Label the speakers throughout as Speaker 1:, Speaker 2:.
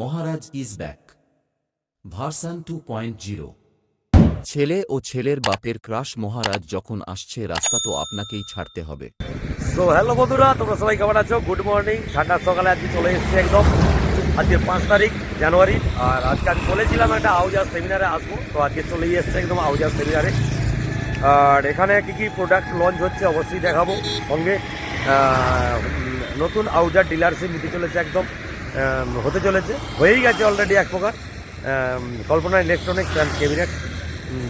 Speaker 1: Maharaj is back version two point zero ছেলে ও ছেলের বাপের ক্রাশ মহারাজ যখন আসছে রাস্তা তো আপনাকেই ছাড়তে হবে
Speaker 2: তো হ্যালো বন্ধুরা তোমরা সবাই কেমন আছো গুড মর্নিং ঠান্ডার সকালে আজকে চলে এসেছি একদম আজকে পাঁচ তারিখ জানুয়ারি আর আজকে আমি বলেছিলাম একটা আউজার সেমিনারে আসবো তো আজকে চলেই এসছে একদম আউজার সেমিনারে আর এখানে কী কী প্রোডাক্ট লঞ্চ হচ্ছে অবশ্যই দেখাবো সঙ্গে নতুন আউজার ডিলারশিপ নিতে চলেছে একদম হতে চলেছে হয়েই গেছে অলরেডি এক প্রকার কল্পনা ইলেকট্রনিক্স অ্যান্ড ক্যাবিনেট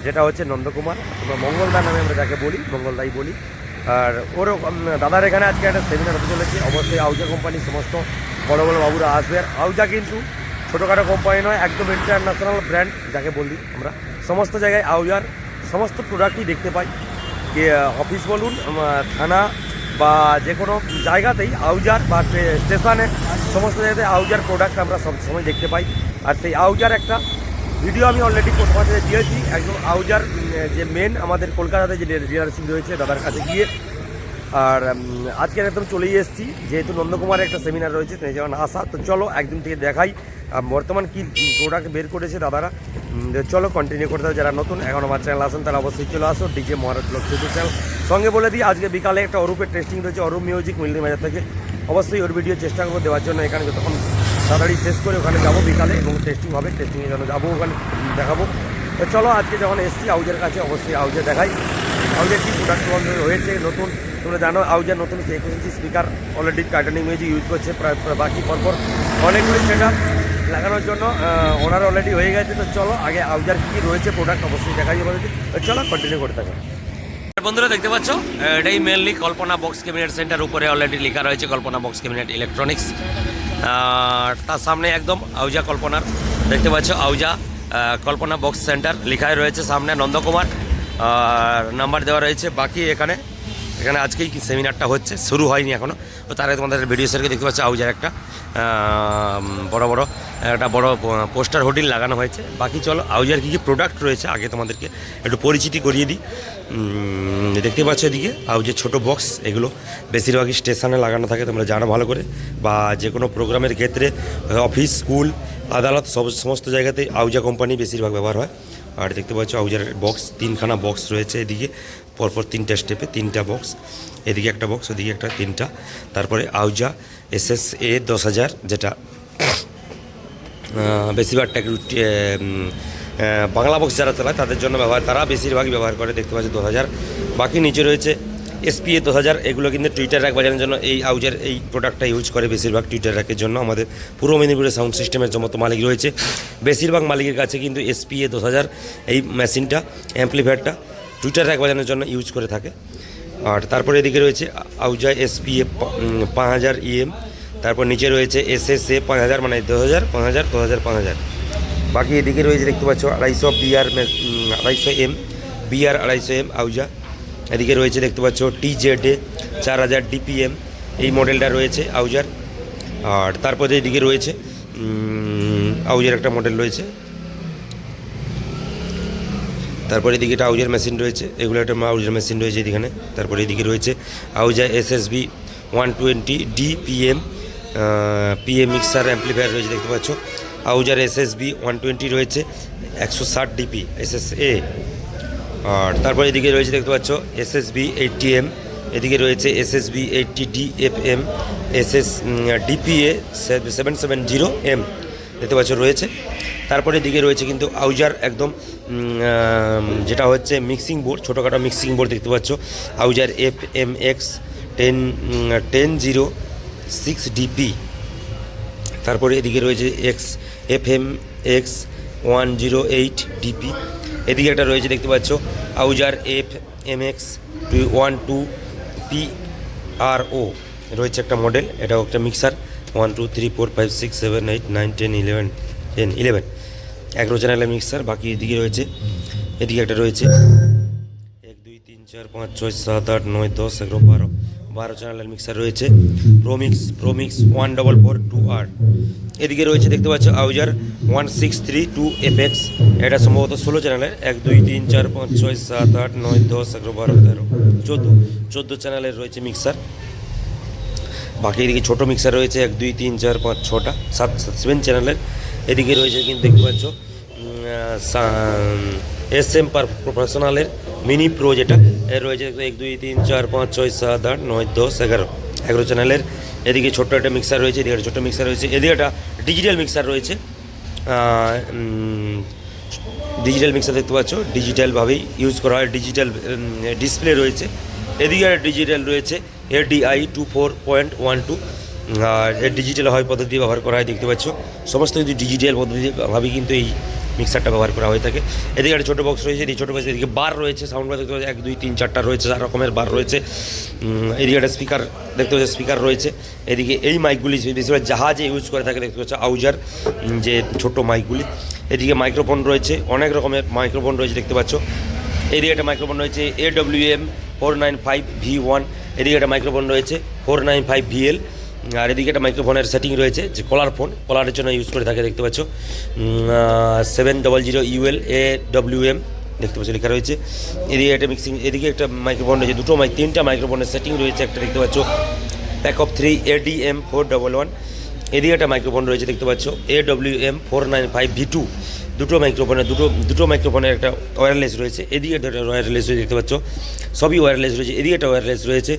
Speaker 2: যেটা হচ্ছে নন্দকুমার কিংবা মঙ্গলদা নামে আমরা যাকে বলি মঙ্গলদাই বলি আর ওর দাদার এখানে আজকে একটা সেমিনার হতে চলেছে অবশ্যই আউজা কোম্পানির সমস্ত বড়ো বড়ো বাবুরা আসবে আর আউজা কিন্তু ছোটোখাটো কোম্পানি নয় একদম ইন্টারন্যাশনাল ব্র্যান্ড যাকে বলি আমরা সমস্ত জায়গায় আউজার সমস্ত প্রোডাক্টই দেখতে পাই অফিস বলুন থানা বা যে কোনো জায়গাতেই আউজার বা স্টেশনে সমস্ত জায়গাতে আউজার প্রোডাক্ট আমরা সবসময় দেখতে পাই আর সেই আউজার একটা ভিডিও আমি অলরেডি তোমাদের দিয়েছি একদম আউজার যে মেন আমাদের কলকাতাতে যে ডিলারশিপ রয়েছে দাদার কাছে গিয়ে আর আজকে একদম চলেই এসেছি যেহেতু নন্দকুমারের একটা সেমিনার রয়েছে যেমন আসা তো চলো একদিন থেকে দেখাই বর্তমান কি প্রোডাক্ট বের করেছে দাদারা চলো কন্টিনিউ করতে হবে যারা নতুন এখন আমার চ্যানেল আসেন তারা অবশ্যই চলে আসো DJ Maharaj blog YouTube channel সঙ্গে বলে দিই আজকে বিকালে একটা অরূপের টেস্টিং রয়েছে অরূপ মিউজিক মিলনি বাজার থেকে অবশ্যই ওর ভিডিও চেষ্টা করবো দেওয়ার জন্য এখানে যতক্ষণ তাড়াতাড়ি শেষ করে ওখানে যাবো বিকালে এবং টেস্টিং হবে টেস্টিংয়ের জন্য যাবো ওখানে দেখাবো তো চলো আজকে যখন এসছি আউজের কাছে অবশ্যই আউজে দেখাই আউজের কি প্রোডাক্ট হয়েছে নতুন তোমরা জানো আউজের নতুন একুশ ইঞ্চি স্পিকার অলরেডি কার্টনিং মিউজিক ইউজ করছে প্রায় বাকি পরপর অনেকগুলি সেটা লাগানোর জন্য ওনার অলরেডি হয়ে গেছে তো চলো আগে আউজার কি রয়েছে প্রোডাক্ট অবশ্যই দেখাই আমাদেরকে চলো কন্টিনিউ করতে থাকো
Speaker 3: বন্ধুরা দেখতে পাচ্ছ এটাই mainly Kalpana box cabinet centre উপরে অলরেডি লেখা রয়েছে কল্পনা বক্স ক্যাবিনেট ইলেকট্রনিক্স তার সামনে একদম আউজা কল্পনার দেখতে পাচ্ছ আউজা কল্পনা বক্স সেন্টার লেখায় রয়েছে সামনে নন্দকুমার আর নাম্বার দেওয়া রয়েছে বাকি এখানে এখানে আজকেই সেমিনারটা হচ্ছে শুরু হয়নি এখনও তো তার তোমাদের ভিডিও সেরকে দেখতে পাচ্ছ আউজার একটা বড় বড় একটা বড় পোস্টার হোর্ডিং লাগানো হয়েছে বাকি চলো আউজার কী কী প্রোডাক্ট রয়েছে আগে তোমাদেরকে একটু পরিচিতি করিয়ে দিই দেখতে পাচ্ছ এদিকে আউজের ছোট বক্স এগুলো বেশিরভাগই স্টেশনে লাগানো থাকে তোমরা জানো ভালো করে বা যে কোনো প্রোগ্রামের ক্ষেত্রে অফিস স্কুল আদালত সব সমস্ত জায়গাতে আউজা কোম্পানি বেশিরভাগ ব্যবহার হয় আর দেখতে পাচ্ছ আউজার বক্স তিনখানা বক্স রয়েছে এদিকে পরপর তিনটা স্টেপে তিনটা বক্স এদিকে একটা বক্স ওদিকে একটা তিনটা তারপরে আউজা এস এ দশ হাজার যেটা বেশিরভাগ বাংলা বক্স যারা চালায় তাদের জন্য ব্যবহার তারা বেশিরভাগই ব্যবহার করে দেখতে পাচ্ছি দশ হাজার বাকি নিচে রয়েছে এসপিএ দশ হাজার এগুলো কিন্তু টুইটার র্যাক বাজানোর জন্য এই আউজের এই প্রোডাক্টটা ইউজ করে বেশিরভাগ টুইটার র্যাকের জন্য আমাদের পূর্ব মেদিনীপুরের সাউন্ড সিস্টেমের মতো মালিক রয়েছে বেশিরভাগ মালিকের কাছে কিন্তু এসপিএ দশ হাজার এই মেশিনটা অ্যাম্পলিফায়ারটা টুইটার র্যাক বাজানোর জন্য ইউজ করে থাকে আর তারপরে এদিকে রয়েছে আউজা এসপিএ পাঁচ হাজার ইএম তারপর নিচে রয়েছে এস এস এ পাঁচ হাজার মানে দু হাজার পাঁচ হাজার দু হাজার পাঁচ হাজার বাকি এদিকে রয়েছে দেখতে পাচ্ছ আড়াইশো বিআর আড়াইশো এম বিআর আড়াইশো এম আউজা এদিকে রয়েছে দেখতে পাচ্ছ টি জেড এ চার হাজার ডিপিএম এই মডেলটা রয়েছে আউজার আর তারপরে এদিকে রয়েছে আউজার একটা মডেল রয়েছে তারপরে এদিকে একটা আউজার মেশিন রয়েছে এগুলো একটা আউজার মেশিন রয়েছে এখানে তারপরে এদিকে রয়েছে আউজার SSB one twenty DPM PM mixer amplifier রয়েছে দেখতে পাচ্ছ আউজার এসএসবি ওয়ান টোয়েন্টি রয়েছে একশো ষাট ডিপি এস এ আর তারপরে এদিকে রয়েছে দেখতে পাচ্ছ এসএসবি এইটটি এম এদিকে রয়েছে SSB eighty DFM SS DPA seven seven zero M দেখতে পাচ্ছ রয়েছে তারপরে দিকে রয়েছে কিন্তু আউজার একদম যেটা হচ্ছে মিক্সিং বোর্ড ছোটোখাটো মিক্সিং বোর্ড দেখতে পাচ্ছ আউজার F M X ten ten zero six DP তারপরে এদিকে রয়েছে X F M X one zero eight DP এদিকে একটা রয়েছে দেখতে পাচ্ছ আউজার F M X two one two P R O রয়েছে একটা মডেল এটাও একটা mixer one two three four five six seven eight nine ten eleven ten eleven অ্যাগ্রো চ্যানেলের মিক্সার বাকি এদিকে রয়েছে এদিকে একটা রয়েছে এক দুই তিন চার পাঁচ ছয় সাত আট নয় দশ এগারো বারো বারো চ্যানেলের মিক্সার রয়েছে promix promix one double four two R এদিকে রয়েছে দেখতে পাচ্ছ আউজার one six three two F X এটা সম্ভবত ষোলো চ্যানেলের এক দুই তিন চার পাঁচ ছয় সাত আট নয় দশ এগারো বারো তেরো চোদ্দো চোদ্দো চ্যানেলের রয়েছে মিক্সার বাকি এদিকে ছোটো মিক্সার রয়েছে এক দুই তিন চার পাঁচ ছটা সাত সেভেন চ্যানেলের এদিকে রয়েছে কিন্তু দেখতে পাচ্ছ এস এম পার প্রফেশনালের মিনি প্রো যেটা এর রয়েছে এক দুই তিন চার পাঁচ ছয় সাত আট নয় দশ এগারো এগারো চ্যানেলের এদিকে ছোট্ট একটা মিক্সার রয়েছে এদিকে একটা মিক্সার রয়েছে এদিকে একটা ডিজিটাল মিক্সার রয়েছে ডিজিটাল মিক্সার দেখতে পাচ্ছ ডিজিটালভাবেই ইউজ করা হয় ডিজিটাল ডিসপ্লে রয়েছে এদিকে আর ডিজিটাল রয়েছে ADI two four point one two R এর ডিজিটাল হয় পদ্ধতি ব্যবহার করা হয় দেখতে পাচ্ছ সমস্ত কিন্তু ডিজিটাল পদ্ধতিভাবেই কিন্তু এই মিক্সারটা ব্যবহার করা হয়ে থাকে এদিকে একটা ছোটো বক্স রয়েছে এই ছোটো বক্স এদিকে বার রয়েছে সাউন্ড বার দেখতে পাচ্ছি এক দুই তিন চারটা রয়েছে চার রকমের বার রয়েছে এদিকে একটা স্পিকার দেখতে পাচ্ছি স্পিকার রয়েছে এদিকে এই মাইকগুলি বেশিরভাগ জাহাজে ইউজ করে থাকে দেখতে পাচ্ছি আউজার যে ছোট মাইকগুলি এদিকে মাইক্রোফোন রয়েছে অনেক রকমের মাইক্রোফোন রয়েছে দেখতে পাচ্ছ এদিকে একটা মাইক্রোফোন রয়েছে AW M four nine five V one এদিকে একটা মাইক্রোফোন রয়েছে ফোর নাইন ফাইভ ভিএল আর এদিকে একটা মাইক্রোফোনের সেটিং রয়েছে যে কলার ফোন কলারের জন্য ইউজ করে থাকে দেখতে পাচ্ছ seven double zero UL A W M দেখতে পাচ্ছ লেখা রয়েছে এদিকে একটা মিক্সিং এদিকে একটা মাইক্রোফোন রয়েছে দুটো মাই তিনটা মাইক্রোফোনের সেটিং রয়েছে একটা দেখতে পাচ্ছ pack of three A D M four double one এদিকে একটা মাইক্রোফোন রয়েছে দেখতে পাচ্ছ A W M four nine five V two দুটো মাইক্রোফোনের দুটো দুটো মাইক্রোফোনের একটা ওয়্যারলেস রয়েছে এদিকে একটা ওয়্যারলেস রয়েছে দেখতে পাচ্ছ সবই ওয়্যারলেস রয়েছে এদিকে একটা ওয়্যারলেস রয়েছে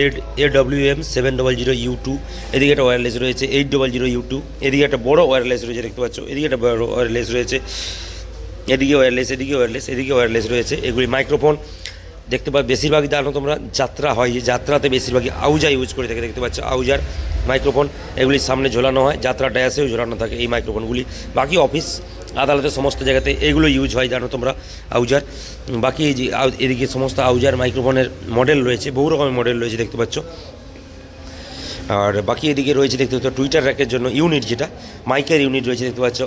Speaker 3: এড A W M seven double zero U two এদিকে একটা ওয়্যারলেস রয়েছে eight double zero U two এদিকে একটা বড় ওয়্যারলেস রয়েছে দেখতে পাচ্ছ এদিকে একটা ওয়্যারলেস রয়েছে এদিকে ওয়্যারলেস এদিকে ওয়্যারলেস এদিকে ওয়্যারলেস রয়েছে এগুলি মাইক্রোফোন দেখতে পাবে বেশিরভাগই জানো তোমরা যাত্রা হয় যে যাত্রাতে বেশিরভাগই আউজা ইউজ করে থাকে দেখতে পাচ্ছ আউজার মাইক্রোফোন এগুলি সামনে ঝোলানো হয় যাত্রা ডায়াসেও ঝোলানো থাকে এই মাইক্রোফোনগুলি বাকি অফিস আদালতের সমস্ত জায়গাতে এগুলো ইউজ হয় জানো তোমরা আউজার বাকি এই যে এদিকে সমস্ত আউজার মাইক্রোফোনের মডেল রয়েছে বহু রকমের মডেল রয়েছে দেখতে পাচ্ছ আর বাকি এদিকে রয়েছে দেখতে পাচ্ছ টুইটার র্যাকের জন্য ইউনিট যেটা মাইকের ইউনিট রয়েছে দেখতে পাচ্ছ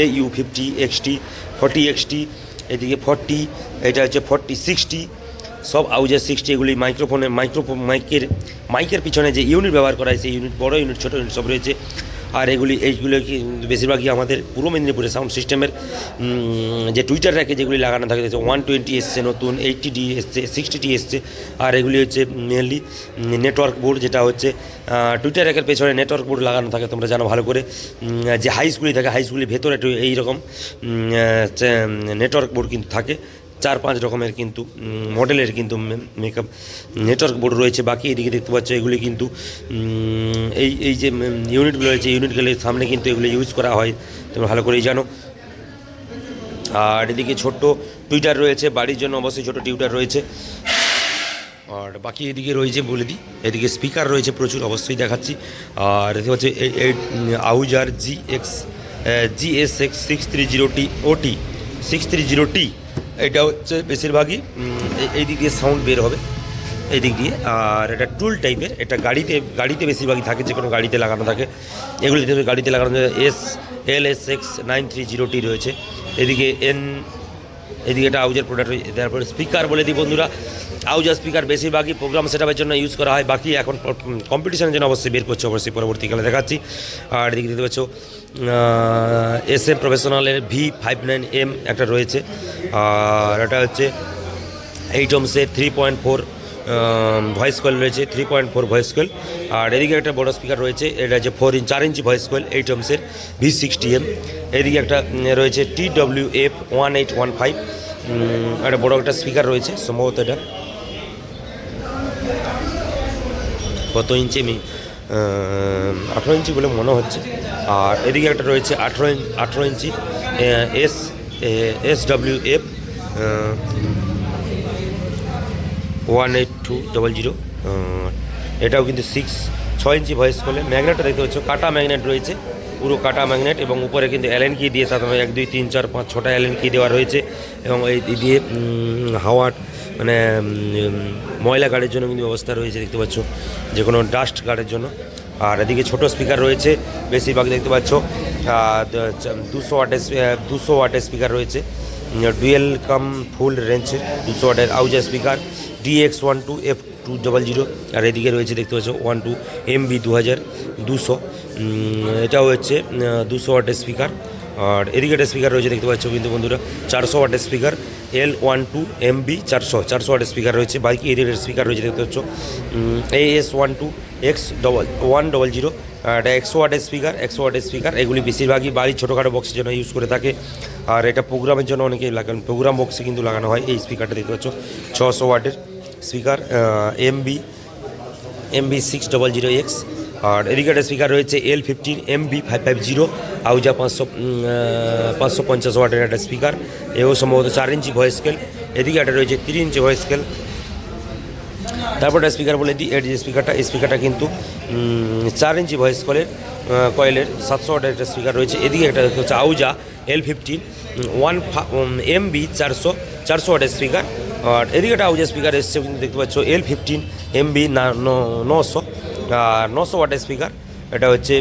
Speaker 3: A U fifty XT forty XT এদিকে ফর্টি এটা হচ্ছে ফর্টি সিক্সটি সব আউজার সিক্সটি এগুলি মাইক্রোফোনে মাইক্রোফোন মাইকের মাইকের পিছনে যে ইউনিট ব্যবহার করা হয় সেই ইউনিট বড় ইউনিট ছোটো ইউনিট সব রয়েছে আর এগুলি এইগুলো কি বেশিরভাগই আমাদের পূর্ব মেদিনীপুরে সাউন্ড সিস্টেমের যে টুইটার র্যাকে যেগুলি লাগানো থাকে ওয়ান টোয়েন্টি এসছে নতুন এইটটি ডি এসছে সিক্সটি টি এসছে আর এগুলি হচ্ছে মেনলি নেটওয়ার্ক বোর্ড যেটা হচ্ছে টুইটার র্যাকের পেছনে নেটওয়ার্ক বোর্ড লাগানো থাকে তোমরা জানো ভালো করে যে হাই স্কুলই থাকে হাই স্কুলের ভেতরে এইরকম নেটওয়ার্ক বোর্ড কিন্তু থাকে চার পাঁচ রকমের কিন্তু মডেলের কিন্তু মেকআপ নেটওয়ার্ক বোর্ড রয়েছে বাকি এদিকে দেখতে পাচ্ছ এগুলি কিন্তু এই এই যে ইউনিটগুলো রয়েছে ইউনিটগুলির সামনে কিন্তু এগুলি ইউজ করা হয় তুমি ভালো করেই জানো আর এদিকে ছোট্ট টুইটার রয়েছে বাড়ির জন্য অবশ্যই ছোট টিউটার রয়েছে আর বাকি এদিকে রয়েছে বলে দিই এদিকে স্পিকার রয়েছে প্রচুর অবশ্যই দেখাচ্ছি আর দেখতে পাচ্ছি আউজার G X G S X six three zero T OT six three zero T এটা হচ্ছে বেশিরভাগই এই দিক দিয়ে সাউন্ড বের হবে এই দিক দিয়ে আর এটা টুল টাইপের এটা গাড়িতে গাড়িতে বেশিরভাগই থাকে যে কোনো গাড়িতে লাগানো থাকে এগুলি গাড়িতে লাগানো S L S X nine three T রয়েছে এদিকে এন এদিকে একটা আউজের প্রোডাক্ট রয়েছে তারপরে স্পিকার বলে দিই বন্ধুরা আউজার স্পিকার বেশিরভাগই প্রোগ্রাম আপের জন্য ইউজ করা হয় বাকি এখন কম্পিটিশনের জন্য অবশ্যই বের করছে অবশ্যই পরবর্তীকালে দেখাচ্ছি আর এদিকে দেখতে পাচ্ছ এস এম প্রফেশনালের ভি ফাইভ নাইন এম একটা রয়েছে আর এটা হচ্ছে এইট ওমসের three point four voice coil রয়েছে three point four voice coil আর এদিকে একটা বড় স্পিকার রয়েছে এটা হচ্ছে ফোর ইঞ্চ চার ইঞ্চি ভয়েস কল এইট টমসের ভি সিক্সটি এম এদিকে একটা রয়েছে T W F one eight one five একটা বড় একটা স্পিকার রয়েছে সম্ভবত এটা কত ইঞ্চি আমি আঠেরো ইঞ্চি বলে মনে হচ্ছে আর এদিকে একটা রয়েছে আঠেরো আঠেরো ইঞ্চি S S W F one eight two double zero এটাও কিন্তু সিক্স ছয় ইঞ্চি ভয়েস কলে ম্যাগনেটটা দেখতে পাচ্ছ কাটা ম্যাগনেট রয়েছে পুরো কাটা ম্যাগনেট এবং উপরে কিন্তু অ্যালেন কি দিয়ে সাধারণত এক দুই তিন চার পাঁচ ছটা অ্যালেন কি দেওয়া রয়েছে এবং এই দিয়ে হাওয়ার মানে ময়লা গাড়ির জন্য কিন্তু ব্যবস্থা রয়েছে দেখতে পাচ্ছ যে কোনো ডাস্ট গাড়ির জন্য আর এদিকে ছোট স্পিকার রয়েছে বেশিরভাগ দেখতে পাচ্ছ দুশো ওয়াটের দুশো ওয়াটের স্পিকার রয়েছে ডুয়েল কাম ফুল রেঞ্জের দুশো ওয়াটের Ahuja speaker DX one two F two double zero আর এদিকে রয়েছে দেখতে পাচ্ছ ওয়ান টু এমবি দু হাজার দুশো এটাও হচ্ছে দুশো ওয়াটের স্পিকার আর এদিকে একটা স্পিকার রয়েছে দেখতে পাচ্ছ কিন্তু বন্ধুরা চারশো ওয়াটের speaker L one two MB চারশো চারশো ওয়াটের স্পিকার রয়েছে বাইকি এদিকে স্পিকার রয়েছে দেখতে পাচ্ছ A S one two X double one double zero এটা একশো ওয়াটের স্পিকার একশো ওয়াটের স্পিকার এগুলি বেশিরভাগই বাড়ির ছোটোখাটো বক্সের জন্য ইউজ করে থাকে আর এটা প্রোগ্রামের জন্য অনেকেই লাগান প্রোগ্রাম বক্সে কিন্তু লাগানো হয় এই স্পিকারটা দেখতে পাচ্ছ ছশো ওয়াটের speaker MB MB six double zero X আর এদিকে একটা স্পিকার রয়েছে L fifteen MB five five zero Ahuja পাঁচশো পাঁচশো পঞ্চাশ ওয়াটের একটা স্পিকার এও সম্ভবত চার ইঞ্চি ভয়েস স্কেল এদিকে একটা রয়েছে তিন ইঞ্চি ভয়েস স্কেল তারপর একটা স্পিকার বলে দিই এর যে স্পিকারটা এই স্পিকারটা কিন্তু চার ইঞ্চি ভয়েস কলের কয়েলের সাতশো ওয়াটের একটা স্পিকার রয়েছে এদিকে একটা হচ্ছে Ahuja L fifteen one MB চারশো চারশো ওয়াটের স্পিকার আর এদিকে একটা আউজা স্পিকার এসছে কিন্তু দেখতে পাচ্ছ এল ফিফটিন এমবি না নশো আর নশো ওয়াটের স্পিকার এটা হচ্ছে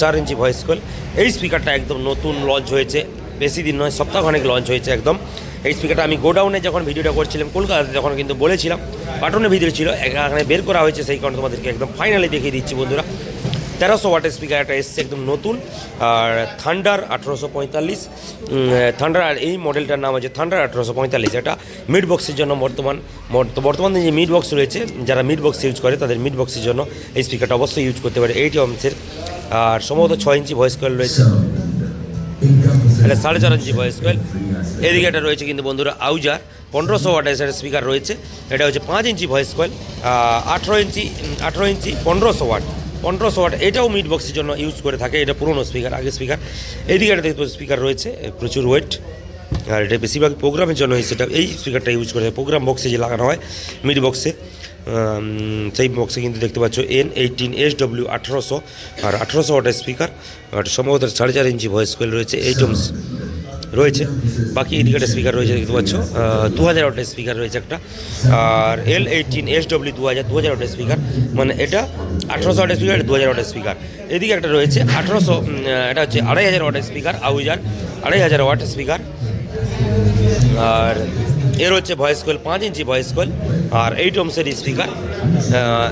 Speaker 3: চার ইঞ্চি ভয়েস কল এই স্পিকারটা একদম নতুন লঞ্চ হয়েছে বেশি দিন নয় সপ্তাহখানেক লঞ্চ হয়েছে একদম এই স্পিকারটা আমি গোডাউনে যখন ভিডিওটা করছিলাম কলকাতাতে তখন কিন্তু বলেছিলাম পাটনের ভিডিও ছিল এখানে বের করা হয়েছে সেই কারণে তোমাদেরকে একদম ফাইনালি দেখিয়ে দিচ্ছি বন্ধুরা তেরোশো ওয়াটের স্পিকার একটা এসছে একদম নতুন আর থান্ডার আঠেরোশো পঁয়তাল্লিশ থান্ডার আর এই মডেলটার নাম আছে থান্ডার আঠেরোশো পঁয়তাল্লিশ এটা মিড বক্সের জন্য বর্তমান বর্তমানে যে মিড বক্স রয়েছে যারা মিড বক্স ইউজ করে তাদের মিড বক্সের জন্য এই স্পিকারটা অবশ্যই ইউজ করতে পারে এইটি অংশের আর সম্ভবত ছয় ইঞ্চি ভয়েস কয়েল রয়েছে সাড়ে চার ইঞ্চি ভয়েস কয়েল এদিকে এটা রয়েছে কিন্তু বন্ধুরা আউজার পনেরোশো ওয়াটের সেটা স্পিকার রয়েছে এটা হচ্ছে পাঁচ ইঞ্চি ভয়েস কয়েল আঠেরো ইঞ্চি আঠেরো ইঞ্চি পনেরোশো ওয়াট পনেরোশো ওয়াট এটাও মিট বক্সের জন্য ইউজ করে থাকে এটা পুরনো স্পিকার আগে স্পিকার এদিকে একটা স্পিকার রয়েছে প্রচুর ওয়েট আর এটা বেশিরভাগ প্রোগ্রামের জন্য সেটা এই স্পিকারটা ইউজ করে প্রোগ্রাম বক্সে যে লাগানো হয় মিড বক্সে সেই বক্সে কিন্তু দেখতে পাচ্ছ এন এইটিন এস ডব্লিউ আঠেরোশো আর আঠেরোশো ওয়াটের স্পিকার আর সম্ভবত সাড়ে চার ইঞ্চি ভয়েস কোয়েল রয়েছে এইটমস রয়েছে বাকি ইন্ডিকেটার স্পিকার রয়েছে দেখতে পাচ্ছ দু হাজার ওয়াটের স্পিকার রয়েছে একটা আর এল এইটিন এস ডব্লিউ দু হাজার দু হাজার ওয়াটের স্পিকার মানে এটা আঠারোশো ওয়াটের স্পিকার দু হাজার ওয়াটের স্পিকার এদিকে একটা রয়েছে আঠারোশো এটা হচ্ছে আড়াই হাজার ওয়াটের স্পিকার আউজার আড়াই হাজার ওয়াটের স্পিকার আর এর হচ্ছে ভয়েস কল পাঁচ ইঞ্চি ভয়েস কল আর এইট ওমসের স্পিকার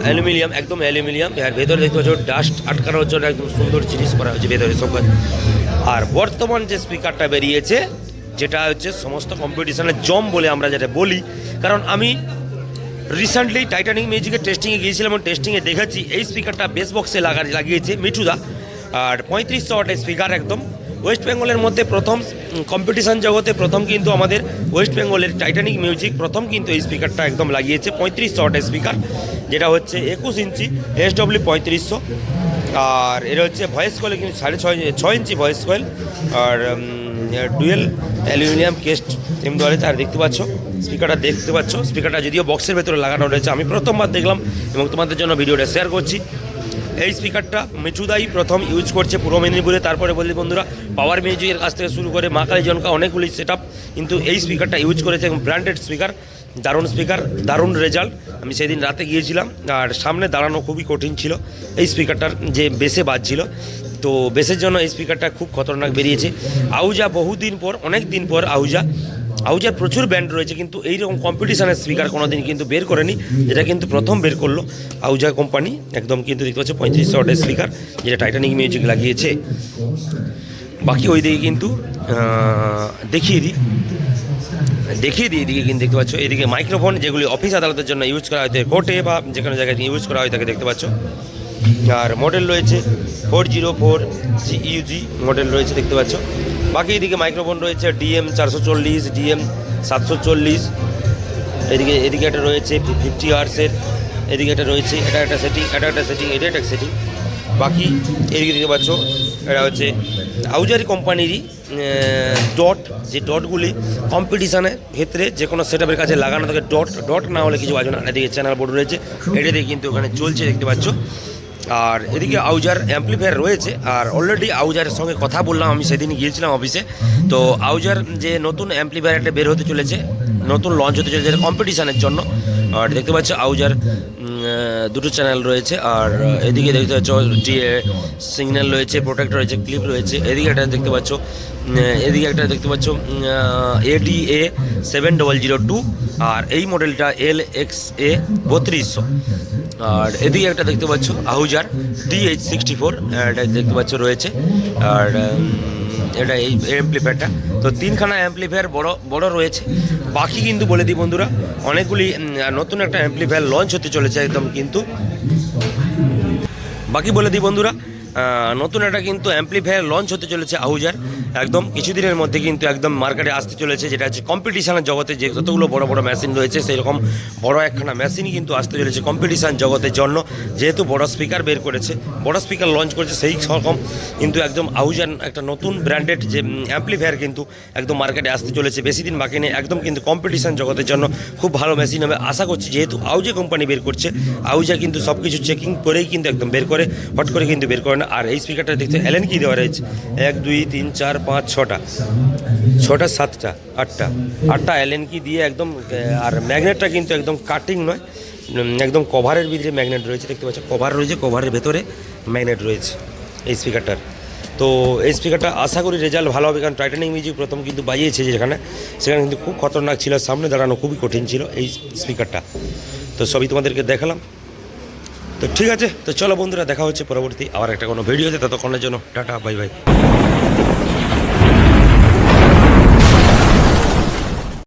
Speaker 3: অ্যালুমিনিয়াম একদম অ্যালুমিনিয়াম ভেতরে দেখতে পাচ্ছ ডাস্ট আটকানোর জন্য একদম সুন্দর জিনিস করা হয়েছে ভেতরে সব আর বর্তমান যে স্পিকারটা বেরিয়েছে যেটা হচ্ছে সমস্ত কম্পিটিশনের জম বলে আমরা যেটা বলি কারণ আমি রিসেন্টলি টাইটানিক মিউজিকের টেস্টিংয়ে গিয়েছিলাম এবং টেস্টিংয়ে দেখেছি এই স্পিকারটা বেস বক্সে লাগা লাগিয়েছে মিঠুদা আর পঁয়ত্রিশশো ওয়াটের স্পিকার একদম ওয়েস্ট বেঙ্গলের মধ্যে প্রথম কম্পিটিশান জগতে প্রথম কিন্তু আমাদের ওয়েস্ট বেঙ্গলের টাইটানিক মিউজিক প্রথম কিন্তু এই স্পিকারটা একদম লাগিয়েছে পঁয়ত্রিশশো ওয়াটের স্পিকার যেটা হচ্ছে একুশ ইঞ্চি এসডব্লিউ পঁয়ত্রিশশো আর এটা হচ্ছে ভয়েস কয়েল কিন্তু সাড়ে ছয় ছয় ইঞ্চি ভয়েস কয়েল আর ডুয়েল অ্যালুমিনিয়াম কেস্ট এম রয়েছে আর দেখতে পাচ্ছ স্পিকারটা দেখতে পাচ্ছ স্পিকারটা যদিও বক্সের ভেতরে লাগানো রয়েছে আমি প্রথমবার দেখলাম এবং তোমাদের জন্য ভিডিওটা শেয়ার করছি এই স্পিকারটা মিঠুদাই প্রথম ইউজ করছে পূর্ব মেদিনীপুরে তারপরে বলি বন্ধুরা পাওয়ার মিউজিকের কাছ থেকে শুরু করে মা জনকা অনেকগুলি সেট কিন্তু এই স্পিকারটা ইউজ করেছে এবং ব্র্যান্ডেড স্পিকার দারুণ স্পিকার দারুণ রেজাল্ট আমি সেদিন রাতে গিয়েছিলাম আর সামনে দাঁড়ানো খুবই কঠিন ছিল এই স্পিকারটার যে বেসে বাজছিল তো বেসের জন্য এই স্পিকারটা খুব খতরনাক বেরিয়েছে আউজা বহুদিন পর অনেক দিন পর আউজা আউজার প্রচুর ব্যান্ড রয়েছে কিন্তু এইরকম কম্পিটিশানের স্পিকার কোনো দিন কিন্তু বের করেনি যেটা কিন্তু প্রথম বের করলো আউজা কোম্পানি একদম কিন্তু দেখতে পাচ্ছে পঁয়ত্রিশশো ওয়াটের স্পিকার যেটা টাইটানিক মিউজিক লাগিয়েছে বাকি ওই দিকে কিন্তু দেখিয়ে দিই দেখিয়ে দিই এদিকে কিন্তু দেখতে পাচ্ছ এদিকে মাইক্রোফোন যেগুলি অফিস আদালতের জন্য ইউজ করা হয় কোর্টে বা যে কোনো জায়গায় ইউজ করা হয় তাকে দেখতে পাচ্ছ আর মডেল রয়েছে four zero four G UG model রয়েছে দেখতে পাচ্ছ বাকি এদিকে মাইক্রোফোন রয়েছে ডিএম চারশো চল্লিশ ডিএম সাতশো চল্লিশ এদিকে এদিকে একটা রয়েছে ফিফটি আর্টসের এদিকে একটা রয়েছে এটা একটা সেটিং এটা একটা সেটিং এটা একটা সেটিং বাকি এদিকে দেখতে পাচ্ছ এটা হচ্ছে আউজারি কোম্পানিরই ডট যে ডটগুলি কম্পিটিশানের ক্ষেত্রে যে কোনো সেট কাছে লাগানো থাকে ডট ডট না হলে কিছু বাজে না এদিকে চ্যানেল বোর্ড রয়েছে দিয়ে কিন্তু ওখানে চলছে দেখতে পাচ্ছ আর এদিকে আউজার অ্যাম্পলিফায়ার রয়েছে আর অলরেডি আউজারের সঙ্গে কথা বললাম আমি সেদিন গিয়েছিলাম অফিসে তো আউজার যে নতুন অ্যাম্পলিফায়ার একটা বের হতে চলেছে নতুন লঞ্চ হতে চলেছে কম্পিটিশানের জন্য আর দেখতে পাচ্ছ আউজার দুটো চ্যানেল রয়েছে আর এদিকে দেখতে পাচ্ছ সিগন্যাল রয়েছে প্রোটেক্ট রয়েছে ক্লিপ রয়েছে এদিকে একটা দেখতে পাচ্ছ এদিকে একটা দেখতে পাচ্ছ ADA seven double zero two আর এই মডেলটা এল এক্স এ বত্রিশশো আর এদিকে একটা দেখতে পাচ্ছ আহুজার ডি এইচ সিক্সটি ফোর এটা দেখতে পাচ্ছ রয়েছে আর এটা এই এমপ্লিপ্যাডটা তো তিনখানা অ্যাম্পলিফায়ার বড় বড় রয়েছে বাকি কিন্তু বলে দিই বন্ধুরা অনেকগুলি নতুন একটা অ্যাম্পলিফায়ার লঞ্চ হতে চলেছে একদম কিন্তু বাকি বলে দিই বন্ধুরা নতুন একটা কিন্তু অ্যাম্পলিফায়ার লঞ্চ হতে চলেছে আহুজার একদম কিছুদিনের মধ্যে কিন্তু একদম মার্কেটে আসতে চলেছে যেটা হচ্ছে কম্পিটিশানের জগতে যে যতগুলো বড় বড় মেশিন রয়েছে সেই রকম বড় একখানা মেশিন কিন্তু আসতে চলেছে কম্পিটিশান জগতের জন্য যেহেতু বড় স্পিকার বের করেছে বড় স্পিকার লঞ্চ করেছে সেই রকম কিন্তু একদম আউজান একটা নতুন ব্র্যান্ডেড যে অ্যাম্পলিফায়ার কিন্তু একদম মার্কেটে আসতে চলেছে বেশি দিন বাকি নেই একদম কিন্তু কম্পিটিশান জগতের জন্য খুব ভালো মেশিন হবে আশা করছি যেহেতু আউজা কোম্পানি বের করছে আউজা কিন্তু সব কিছু চেকিং করেই কিন্তু একদম বের করে হট করে কিন্তু বের করে না আর এই স্পিকারটা দেখতে এলেন কি দেওয়া রয়েছে এক দুই তিন চার পাঁচ ছটা ছটা সাতটা আটটা আটটা অ্যালেনকি দিয়ে একদম আর ম্যাগনেটটা কিন্তু একদম কাটিং নয় একদম কভারের ভিতরে ম্যাগনেট রয়েছে দেখতে পাচ্ছ কভার রয়েছে কভারের ভেতরে ম্যাগনেট রয়েছে এই স্পিকারটার তো এই স্পিকারটা আশা করি রেজাল্ট ভালো হবে কারণ টাইটানিক মিউজিক প্রথম কিন্তু বাজিয়েছে যেখানে সেখানে কিন্তু খুব খতরনাক ছিল সামনে দাঁড়ানো খুবই কঠিন ছিল এই স্পিকারটা তো সবই তোমাদেরকে দেখালাম তো ঠিক আছে তো চলো বন্ধুরা দেখা হচ্ছে পরবর্তী আবার একটা কোনো ভিডিওতে ততক্ষণের জন্য টাটা বাই বাই